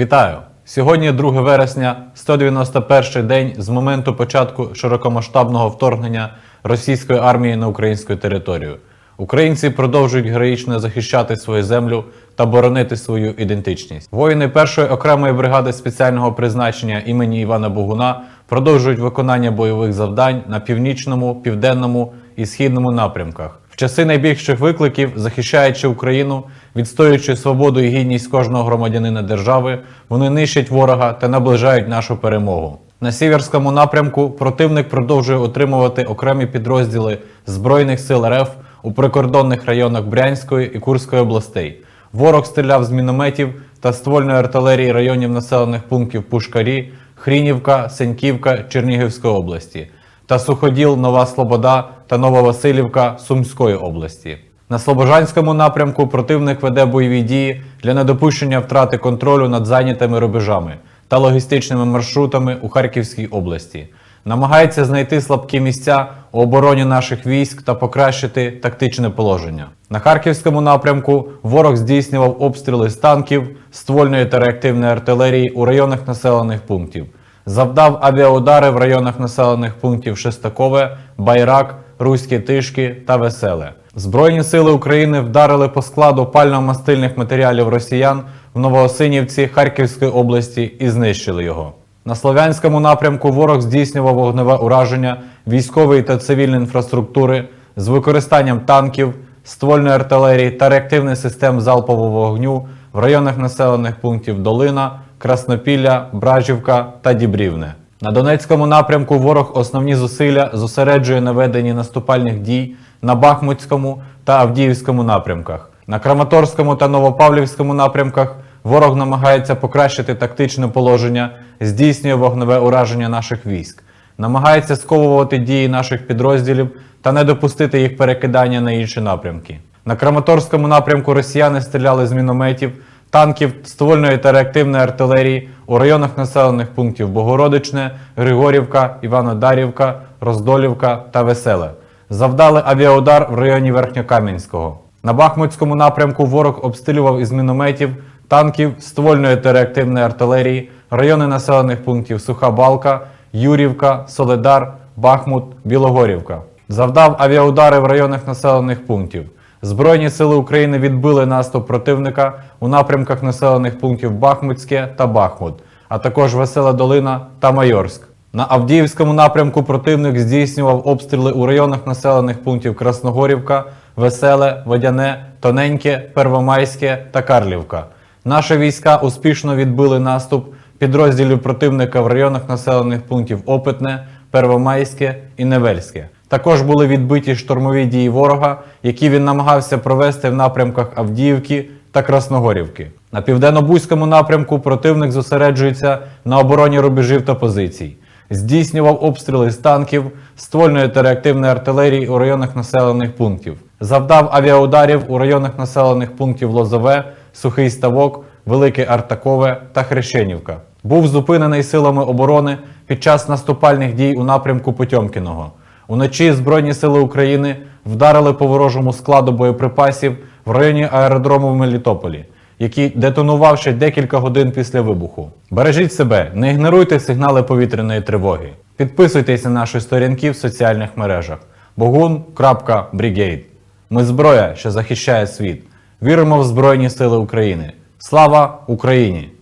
Вітаю! Сьогодні 2 вересня, 191 день з моменту початку широкомасштабного вторгнення російської армії на українську територію. Українці продовжують героїчно захищати свою землю та боронити свою ідентичність. Воїни першої окремої бригади спеціального призначення імені Івана Богуна продовжують виконання бойових завдань на північному, південному і східному напрямках. Часи найбільших викликів, захищаючи Україну, відстоюючи свободу і гідність кожного громадянина держави, вони нищать ворога та наближають нашу перемогу. На сіверському напрямку противник продовжує отримувати окремі підрозділи Збройних сил РФ у прикордонних районах Брянської і Курської областей. Ворог стріляв з мінометів та ствольної артилерії районів населених пунктів Пушкарі, Хрінівка, Сеньківка Чернігівської області та Суходіл, Нова Слобода та Нововасилівка Сумської області. На Слобожанському напрямку противник веде бойові дії для недопущення втрати контролю над зайнятими рубежами та логістичними маршрутами у Харківській області. Намагається знайти слабкі місця у обороні наших військ та покращити тактичне положення. На Харківському напрямку ворог здійснював обстріли з танків, ствольної та реактивної артилерії у районах населених пунктів. Завдав авіаудари в районах населених пунктів Шестакове, Байрак, Руські Тишки та Веселе. Збройні сили України вдарили по складу пально-мастильних матеріалів росіян в Новоосинівці Харківської області і знищили його. На Слов'янському напрямку ворог здійснював вогневе ураження військової та цивільної інфраструктури з використанням танків, ствольної артилерії та реактивних систем залпового вогню в районах населених пунктів Долина, Краснопілля, Бражівка та Дібрівне. На Донецькому напрямку ворог основні зусилля зосереджує на веденні наступальних дій на Бахмутському та Авдіївському напрямках. На Краматорському та Новопавлівському напрямках ворог намагається покращити тактичне положення, здійснює вогневе ураження наших військ, намагається сковувати дії наших підрозділів та не допустити їх перекидання на інші напрямки. На Краматорському напрямку росіяни стріляли з мінометів, танків, ствольної та реактивної артилерії у районах населених пунктів Богородичне, Григорівка, Іванодарівка, Роздолівка та Веселе. Завдали авіаудар в районі Верхньокам'янського. На Бахмутському напрямку ворог обстрілював із мінометів, танків, ствольної та реактивної артилерії, райони населених пунктів Суха Балка, Юрівка, Соледар, Бахмут, Білогорівка. Завдав авіаудари в районах населених пунктів. Збройні сили України відбили наступ противника у напрямках населених пунктів Бахмутське та Бахмут, а також Весела Долина та Майорськ. На Авдіївському напрямку противник здійснював обстріли у районах населених пунктів Красногорівка, Веселе, Водяне, Тоненьке, Первомайське та Карлівка. Наші війська успішно відбили наступ підрозділів противника в районах населених пунктів Опитне, Первомайське і Невельське. Також були відбиті штурмові дії ворога, які він намагався провести в напрямках Авдіївки та Красногорівки. На південно-бузькому напрямку противник зосереджується на обороні рубежів та позицій. Здійснював обстріли з танків, ствольної та реактивної артилерії у районах населених пунктів. Завдав авіаударів у районах населених пунктів Лозове, Сухий Ставок, Велике Артакове та Хрещенівка. Був зупинений силами оборони під час наступальних дій у напрямку Потьомкіного. Уночі Збройні сили України вдарили по ворожому складу боєприпасів в районі аеродрому в Мелітополі, який детонував ще декілька годин після вибуху. Бережіть себе, не ігноруйте сигнали повітряної тривоги. Підписуйтесь на наші сторінки в соціальних мережах bogun.brigade. Ми зброя, що захищає світ. Віримо в Збройні Сили України. Слава Україні!